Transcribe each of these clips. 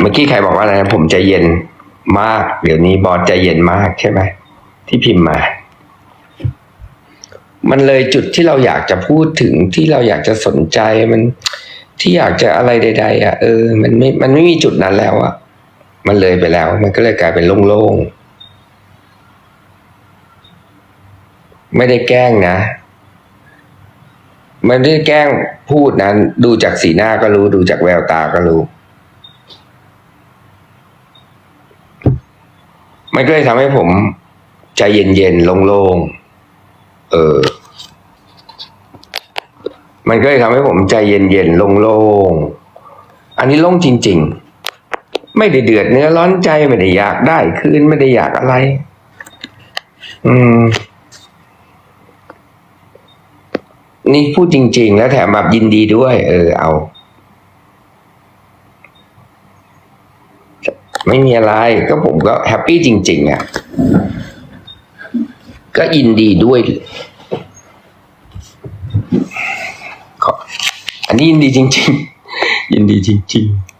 เมื่อกี้ใครบอกว่าอะไรนะผมใจเย็นมาก เดี๋ยวนี้บอสใจเย็นมากใช่ไหมที่พิมพ์มา มันเลยจุดที่เราอยากจะพูดถึงที่เราอยากจะสนใจมันที่อยากจะอะไรใด ๆ อะ เออ มันไม่มันไม่มีจุดนั้นแล้วอะ มันเลยไปแล้ว มันก็เลยกลายเป็นโล่งๆไม่ได้แกล้งนะไม่ได้แกล้งพูดนะดูจากสีหน้าก็รู้ดูจากแววตาก็รู้ มันก็เลยทำให้ผมใจเย็นๆโล่งๆเออ มันก็เลยทำให้ผมใจเย็นๆโล่งๆอันนี้โล่งจริง ๆ ไม่ได้เดือดเนื้อร้อนใจไม่ได้อยากได้คืนไม่ได้อยากอะไร อืม นี่พูดจริง ๆ แล้วแถมแบบยินดีด้วย เออเอา ไม่มีอะไรก็ผมก็แฮปปี้จริง ๆอะก็ยินดีด้วยขออันนี้ยินดีจริง ๆ ยินดีจริง ๆ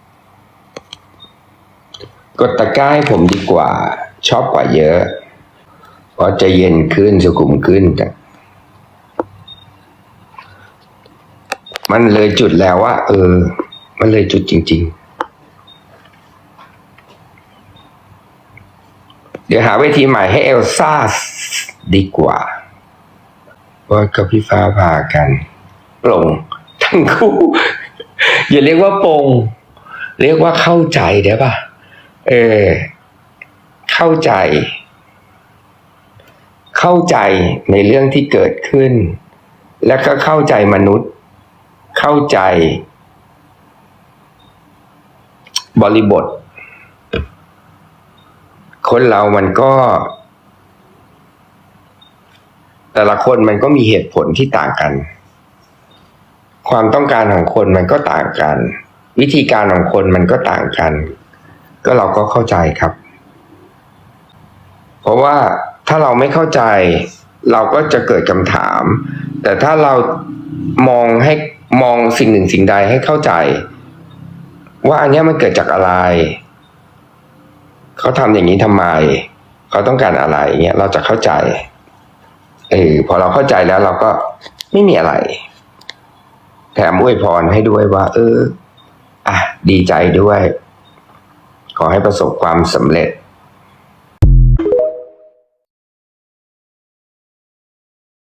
กดตะก้าให้ผมดีกว่า ชอบกว่าเยอะเพราะจะเย็นขึ้นสุขุมขึ้นแต่มันเลยจุดแล้วว่า เออ มันเลยจุดจริง ๆ เดี๋ยวหาเวทีใหม่ให้เอลซ่าดีกว่าว่ากับพี่ฟ้าพากันปลงทั้งคู่ อย่าเรียกว่าปลงเรียกว่าเข้าใจได้ปะเออ เข้าใจ เข้าใจในเรื่องที่เกิดขึ้น แล้วก็เข้าใจมนุษย์ เข้าใจ บริบท คนเรามันก็ แต่ละคนมันก็มีเหตุผลที่ต่างกัน ความต้องการของคนมันก็ต่างกัน วิธีการของคนมันก็ต่างกัน ก็เราก็เข้าใจครับ เพราะว่าถ้าเราไม่เข้าใจ เราก็จะเกิดคำถาม แต่ถ้าเรามองให้มองสิ่งหนึ่งสิ่งใดให้เข้าใจ ว่าอันนี้มันเกิดจากอะไร เขาทำอย่างนี้ทำไม เขาต้องการอะไรเงี้ยเราจะเข้าใจเออพอเราเข้าใจแล้วเราก็ไม่มีอะไร แถมอวยพรให้ด้วยว่า เออ อะ ดีใจด้วย ขอให้ประสบความสำเร็จ